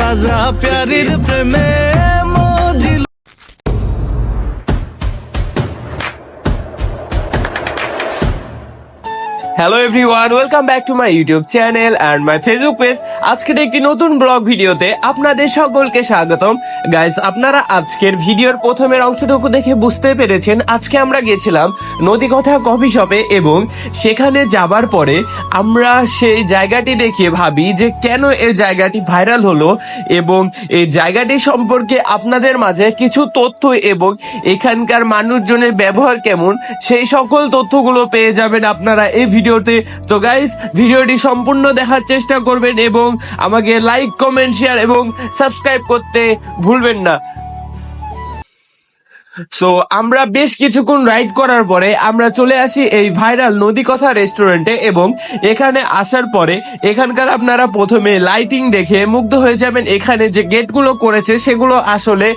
রাজা প্যারির প্রেমে Hello everyone welcome back to my YouTube channel and my Facebook page আজকের একটি নতুন ব্লগ ভিডিওতে আপনাদের সকলকে স্বাগতম। গাইজ আপনারা আজকের ভিডিওর প্রথমের অংশটুকু দেখে বুঝতে পেরেছেন, আজকে আমরা গেছিলাম নদী কথা কফি শপে এবং সেখানে যাবার পরে আমরা সেই জায়গাটি দেখে ভাবি যে কেন এই জায়গাটি ভাইরাল হলো এবং এই জায়গাটি সম্পর্কে আপনাদের মাঝে কিছু তথ্য এবং এখানকার মানুষজনের ব্যবহার কেমন, সেই সকল তথ্যগুলো পেয়ে যাবেন আপনারা এই ভিডিওতে। তো গাইস ভিডিওটি সম্পূর্ণ দেখার চেষ্টা করবেন এবং আমাকে লাইক কমেন্ট শেয়ার এবং সাবস্ক্রাইব করতে ভুলবেন না। সো আমরা বেশ কিছুক্ষণ রাইড করার পরে আমরা চলে আসি এই ভাইরাল নদী কথা রেস্টুরেন্টে এবং এখানে আসার পরে এখানকার আপনারা প্রথমে লাইটিং দেখে মুগ্ধ হয়ে যাবেন। এখানে যে গেটগুলো করেছে, সেগুলো আসলে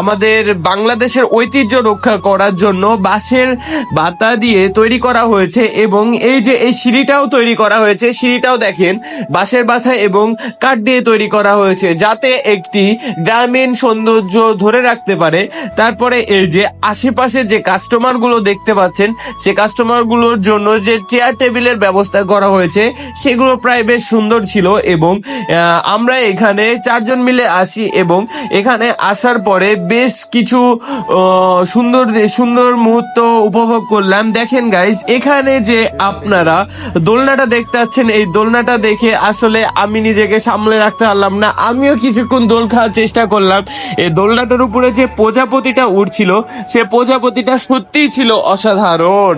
আমাদের বাংলাদেশের ঐতিহ্য রক্ষা করার জন্য বাঁশের বাতা দিয়ে তৈরি করা হয়েছে এবং এই যে এই সিঁড়িটাও তৈরি করা হয়েছে, সিঁড়িটাও দেখেন, বাঁশের বাথা এবং কাঠ দিয়ে তৈরি করা হয়েছে যাতে একটি গ্রামীণ সৌন্দর্য ধরে রাখতে পারে। তারপরে যে আশেপাশে যে কাস্টমারগুলো দেখতে পাচ্ছেন, সে কাস্টমারগুলোর জন্য যে চেয়ার টেবিলের ব্যবস্থা করা হয়েছে, সেগুলো প্রায় বেশ সুন্দর ছিল এবং আমরা এখানে চারজন মিলে আসি এবং এখানে আসার পরে বেশ কিছু সুন্দর সুন্দর মুহূর্ত উপভোগ করলাম। দেখেন গাইজ এখানে যে আপনারা দোলনাটা দেখতে পাচ্ছেন, এই দোলনাটা দেখে আসলে আমি নিজেকে সামলে রাখতে পারলাম না। আমিও কিছুক্ষণ দোল খাওয়ার চেষ্টা করলাম। এই দোলনাটার উপরে যে প্রজাপতিটা উঠছিল সে প্রজাপতিটা সত্যিই ছিল অসাধারণ।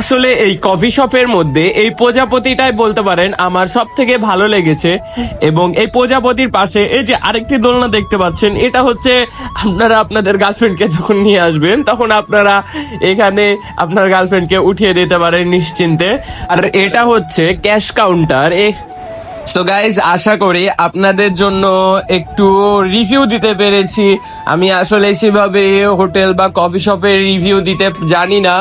আসলে এই কফি শপের মধ্যে এই প্রজাপতিটাই বলতে পারেন আমার সব থেকে ভালো লেগেছে। এবং এই প্রজাপতির পাশে এই যে আরেকটি দোলনা দেখতে পাচ্ছেন, এটা হচ্ছে আপনারা আপনাদের গার্লফ্রেন্ডকে যখন নিয়ে আসবেন, তখন আপনারা এখানে আপনার গার্লফ্রেন্ডকে উঠিয়ে দিতে পারেন নিশ্চিন্তে। আর এটা হচ্ছে ক্যাশ কাউন্টার। সো গাইজ আশা করি আপনাদের জন্য একটু রিভিউ দিতে পেরেছি। আমি আসলে সেভাবে হোটেল বা কফি শপের রিভিউ দিতে জানি না।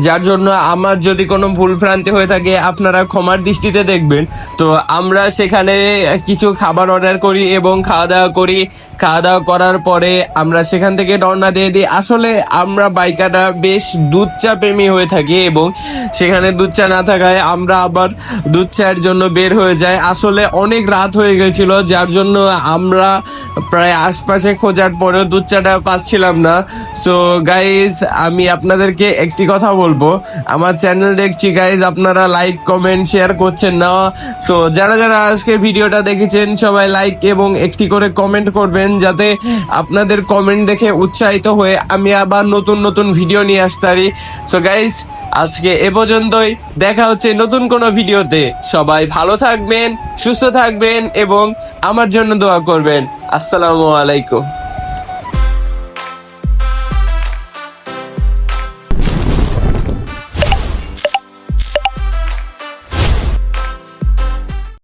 যার জন্য আমার যদি কোনো ভুল ভ্রান্তি হয়ে থাকে, আপনারা ক্ষমার দৃষ্টিতে দেখবেন। তো আমরা সেখানে কিছু খাবার অর্ডার করি এবং খাওয়া দাওয়া করি। খাওয়া দাওয়া করার পরে আমরা সেখান থেকে রওনা দিয়ে দিই। আসলে আমরা বাইকাররা বেশ দুধ চা প্রেমী হয়ে থাকি এবং সেখানে দুধ চা না থাকায় আমরা আবার দুধ চায়ের জন্য বের হয়ে যাই। আসলে অনেক রাত হয়ে গেছিল, যার জন্য আমরা প্রায় আশপাশে খোঁজার পরেও দুধ চাটা পাচ্ছিলাম না। সো গাইজ আমি আপনাদেরকে একটি কথা বলব। আমার চ্যানেল দেখছি গাইজ আপনারা লাইক কমেন্ট শেয়ার করছেন না। সো যারা যারা আজকে ভিডিওটা দেখেছেন, সবাই লাইক এবং একটি করে কমেন্ট করবেন, যাতে আপনাদের কমেন্ট দেখে উৎসাহিত হয়ে আমি আবার নতুন নতুন ভিডিও নিয়ে আসতে পারি সো গাইজ আজকে এ পর্যন্তই। দেখা হচ্ছে নতুন কোনো ভিডিওতে। সবাই ভালো থাকবেন, সুস্থ থাকবেন এবং আমার জন্য দোয়া করবেন। আসসালামু আলাইকুম।